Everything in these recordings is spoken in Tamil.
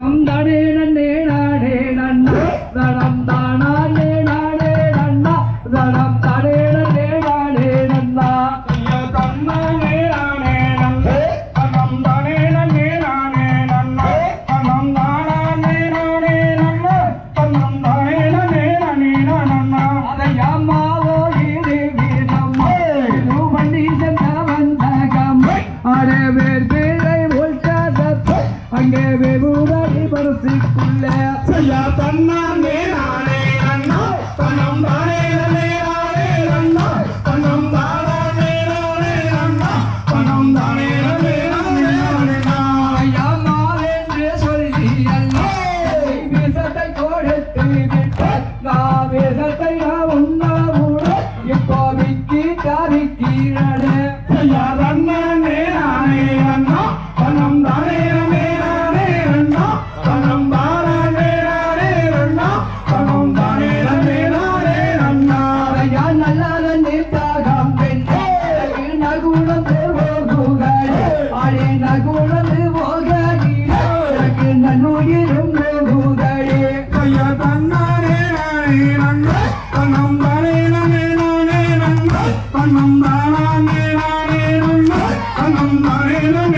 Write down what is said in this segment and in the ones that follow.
நந்தடே நன்னே நாடே நன்னா நந்தனா. மனசுக்குள்ள ஐயா தன்னானே நானே அண்ணா. தன்னம் தானே நானே நானே அண்ணா. தன்னம் தானே நானே அண்ணா. தன்னம் தானே நானே நானே அண்ணா. ஐயா நான் உண்ணா கூட இப்போ விக்கி தவிக்கிறேன் குழந்து போகாதே எனக்கு நன்னுயிரும் போகுதே ஐயா தன்னாரே நானே நன்ன தன்னம் தானே நானே நானே நன்ன தன்னம் தானே நானே நன்ன தன்னம் தானே நானே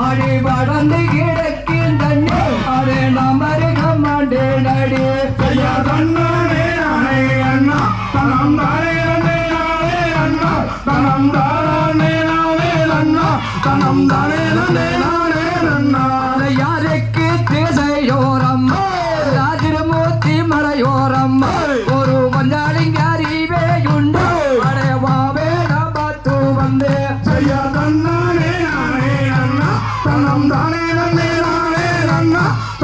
ஆடி படந்து கிடக்கில் தண்ணி அடே நமரு கம்மாண்டே நடி ஐயா தன்னாரே அணை அண்ணா தனம் தாரே நாளே யாருக்கு திசையோர்